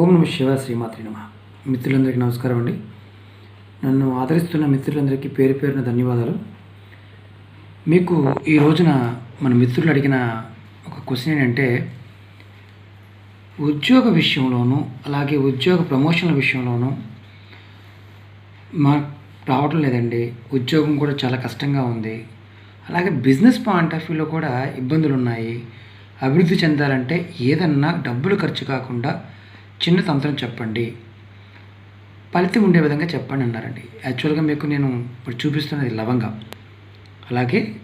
ఓం నమ శివ శ్రీమాత్రి నమ. మిత్రులందరికీ నమస్కారం అండి. నన్ను ఆదరిస్తున్న మిత్రులందరికీ పేరు పేరున ధన్యవాదాలు. మీకు ఈ రోజున మన మిత్రులు అడిగిన ఒక క్వశ్చన్ ఏంటంటే ఉద్యోగ విషయంలోనూ అలాగే ఉద్యోగ ప్రమోషన్ల విషయంలోనూ మా రావటం లేదండి. ఉద్యోగం కూడా చాలా కష్టంగా ఉంది. అలాగే బిజినెస్ పాయింట్ ఆఫ్ వ్యూలో కూడా ఇబ్బందులు ఉన్నాయి అభివృద్ధి చెందాలంటే ఏదన్నా డబ్బులు ఖర్చు కాకుండా చిన్న తంత్రం చెప్పండి. ఫలితం ఉండే విధంగా చెప్పండి అన్నారండి. యాక్చువల్గా మీకు నేను ఇప్పుడు చూపిస్తున్నది లవంగం. అలాగే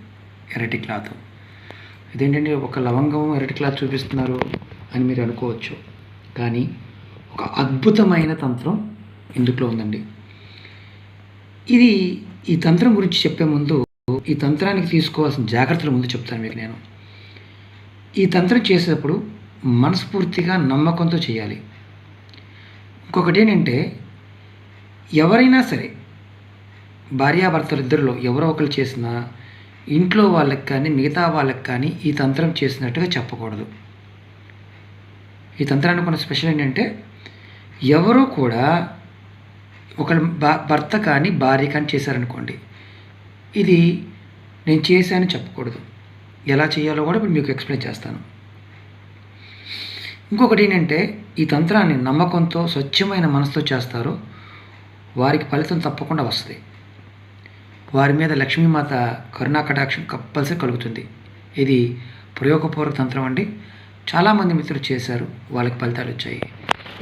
ఎరటి క్లాత్. ఇదేంటంటే ఒక లవంగం ఎరటి క్లాత్ చూపిస్తున్నారు అని మీరు అనుకోవచ్చు. కానీ ఒక అద్భుతమైన తంత్రం ఇందులో ఉందండి. ఇది ఈ తంత్రం గురించి చెప్పే ముందు ఈ తంత్రానికి తీసుకోవాల్సిన జాగ్రత్తల ముందు చెప్తాను మీకు నేను. ఈ తంత్రం చేసేటప్పుడు మనస్ఫూర్తిగా నమ్మకంతో చేయాలి. ఇంకొకటి ఏంటంటే ఎవరైనా సరే భార్యాభర్తలు ఇద్దరిలో ఎవరో ఒకరు చేసినా ఇంట్లో వాళ్ళకి కానీ మిగతా వాళ్ళకి కానీ ఈ తంత్రం చేసినట్టుగా చెప్పకూడదు. ఈ తంత్రానికి ఉన్న స్పెషల్ ఏంటంటే ఎవరో కూడా ఒక భర్త కానీ భార్య కానీ చేశారనుకోండి ఇది నేను చేశాను చెప్పకూడదు. ఎలా చేయాలో కూడా ఇప్పుడు మీకు ఎక్స్ప్లెయిన్ చేస్తాను. ఇంకొకటి ఏంటంటే ఈ తంత్రాన్ని నమ్మకంతో స్వచ్ఛమైన మనసుతో చేస్తారో. వారికి ఫలితం తప్పకుండా వస్తుంది. వారి మీద లక్ష్మీమాత కరుణా కటాక్షం కప్పల్సి కలుగుతుంది. ఇది ప్రయోగపూర్వక తంత్రం అండి. చాలామంది మిత్రులు చేశారు. వాళ్ళకి ఫలితాలు వచ్చాయి.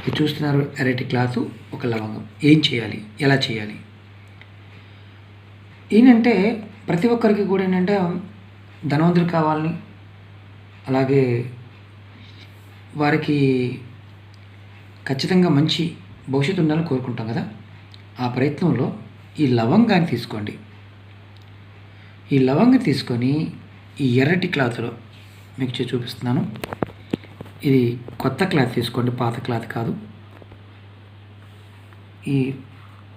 ఇది చూస్తున్నారు ఎరటి క్లాత్ ఒక లవంగం. ఏం చేయాలి? ఎలా చేయాలి? ఏంటంటే ప్రతి ఒక్కరికి కూడా ఏంటంటే ధనవంతులు కావాలని అలాగే వారికి ఖచ్చితంగా మంచి భవిష్యత్తు ఉండాలని కోరుకుంటాం కదా? ఆ ప్రయత్నంలో ఈ లవంగాన్ని తీసుకోండి. ఈ లవంగం తీసుకొని ఈ ఎర్రటి క్లాత్లో మీకు చూపిస్తున్నాను. ఇది కొత్త క్లాత్ తీసుకోండి పాత క్లాత్ కాదు. ఈ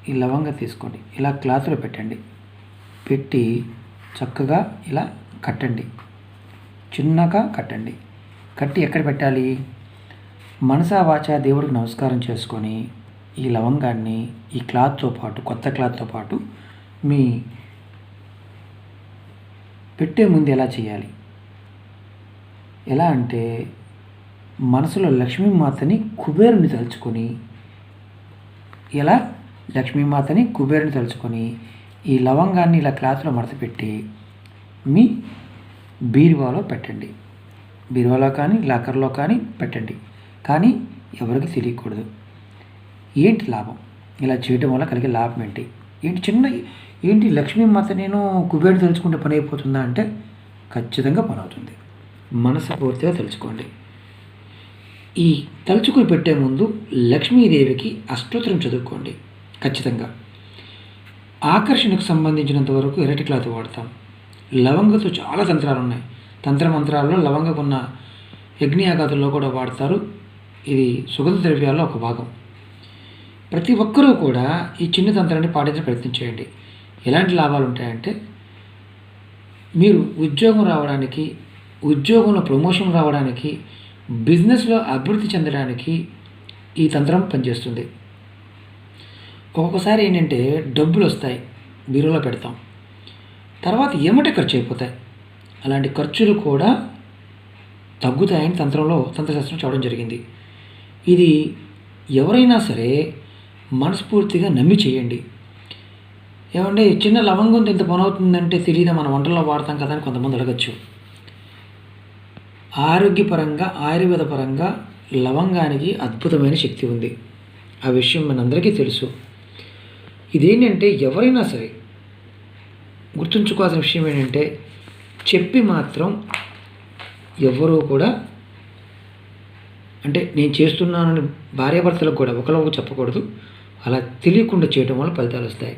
ఈ లవంగ తీసుకోండి. ఇలా క్లాత్లో పెట్టండి. పెట్టి చక్కగా ఇలా కట్టండి. చిన్నగా కట్టండి. కట్టి ఎక్కడ పెట్టాలి? మనసా వాచ దేవుడికి నమస్కారం చేసుకొని ఈ లవంగాన్ని ఈ క్లాత్తో పాటు కొత్త క్లాత్తో పాటు మీ పెట్టే ముందు ఎలా చేయాలి? ఎలా అంటే మనసులో లక్ష్మీమాతని కుబేరుని తలుచుకొని ఎలా? లక్ష్మీమాతని కుబేరుని తలుచుకొని ఈ లవంగాన్ని ఇలా క్లాత్లో మడతపెట్టి మీ బీరువాలో పెట్టండి. బీరువాలో కానీ లాకర్లో కానీ పెట్టండి. కానీ ఎవరికి తెలియకూడదు. ఏంటి లాభం? ఇలా చేయడం వల్ల కలిగే లాభం ఏంటి? ఏంటి చిన్న ఏంటి లక్ష్మీమాత నేను కుబేరు తలుచుకుంటే పని అయిపోతుందా అంటే ఖచ్చితంగా పని అవుతుంది. మనసు పూర్తిగా తెలుసుకోండి ఈ తలుచుకుని పెట్టే ముందు లక్ష్మీదేవికి అష్టోత్తరం చదువుకోండి. ఖచ్చితంగా. ఆకర్షణకు సంబంధించినంత వరకు ఎర్రటి క్లాత్ వాడతాం. లవంగతో చాలా తంత్రాలు ఉన్నాయి తంత్రమంత్రాల్లో లవంగకున్న లవంగకు ఉన్న యజ్ఞయాగాదుల్లో కూడా వాడతారు. ఇది సుగంధ ద్రవ్యాల్లో ఒక భాగం. ప్రతి ఒక్కరూ కూడా ఈ చిన్న తంత్రాన్ని పాటించే ప్రయత్నం చేయండి. ఎలాంటి లాభాలు ఉంటాయంటే మీరు ఉద్యోగం రావడానికి ఉద్యోగంలో ప్రమోషన్ రావడానికి బిజినెస్లో అభివృద్ధి చెందడానికి ఈ తంత్రం పనిచేస్తుంది. ఒక్కొక్కసారి ఏంటంటే డబ్బులు వస్తాయి బీరోలో పెడతాం. తర్వాత ఏమంటే ఖర్చు అయిపోతాయి. అలాంటి ఖర్చులు కూడా తగ్గుతాయని తంత్రంలో తంత్రశాస్త్రం చెప్పడం జరిగింది. ఇది ఎవరైనా సరే మనస్ఫూర్తిగా నమ్మి చేయండి. ఏమంటే చిన్న లవంగం ఇంత పనవుతుందంటే తెలియదా మన వంటల్లో వాడతాం కదా అని కొంతమంది అడగచ్చు. ఆరోగ్యపరంగా ఆయుర్వేద పరంగా లవంగానికి అద్భుతమైన శక్తి ఉంది. ఆ విషయం మనందరికీ తెలుసు. ఇదేంటంటే ఎవరైనా సరే గుర్తుంచుకోవాల్సిన విషయం ఏంటంటే చెప్పి మాత్రం ఎవరూ కూడా అంటే నేను చేస్తున్నానని భార్యాభర్తలకు కూడా ఒకరికి చెప్పకూడదు. అలా తెలియకుండా చేయడం వల్ల ఫలితాలు వస్తాయి.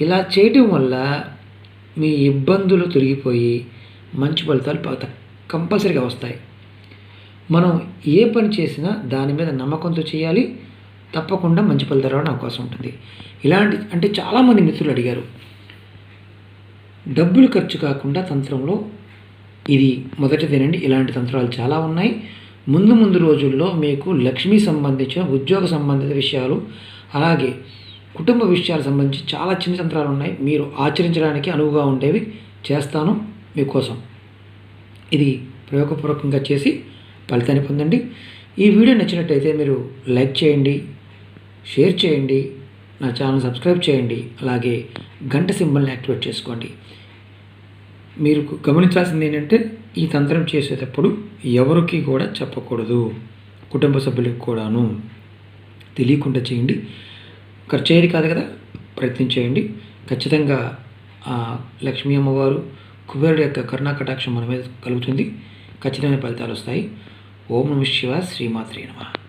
ఇలా చేయటం వల్ల మీ ఇబ్బందులు తొలగిపోయి మంచి ఫలితాలు కంపల్సరీగా వస్తాయి. మనం ఏ పని చేసినా దాని మీద నమ్మకంతో చేయాలి. తప్పకుండా మంచి ఫలితాలు రావడం అవకాశం ఉంటుంది. ఇలాంటి అంటే చాలామంది మిత్రులు అడిగారు. డబ్బులు ఖర్చు కాకుండా తంత్రంలో ఇది మొదటిదేనండి. ఇలాంటి తంత్రాలు చాలా ఉన్నాయి. ముందు ముందు రోజుల్లో మీకు లక్ష్మి సంబంధించిన ఉద్యోగ సంబంధిత విషయాలు అలాగే కుటుంబ విషయాలకు సంబంధించి చాలా చిన్న తంత్రాలు ఉన్నాయి. మీరు ఆచరించడానికి అనువుగా ఉండేవి చేస్తాను మీకోసం. ఇది ప్రయోగపూర్వకంగా చేసి ఫలితాన్ని పొందండి. ఈ వీడియో నచ్చినట్టయితే మీరు లైక్ చేయండి షేర్ చేయండి నా ఛానల్ సబ్స్క్రైబ్ చేయండి. అలాగే గంట సింబల్ని యాక్టివేట్ చేసుకోండి. మీరు గమనించాల్సింది ఏంటంటే ఈ తంత్రం చేసేటప్పుడు ఎవరికి కూడా చెప్పకూడదు. కుటుంబ సభ్యులకు కూడాను. తెలియకుండా చేయండి. ఖర్చు అయ్యేది కాదు కదా ప్రయత్నం చేయండి. ఖచ్చితంగా ఆ లక్ష్మీ అమ్మవారు కుబేరుడు యొక్క కరుణా కటాక్షం మన మీద కలుగుతుంది. ఖచ్చితమైన ఫలితాలు వస్తాయి. ఓం నమ శివ శ్రీమాత్రే నమ.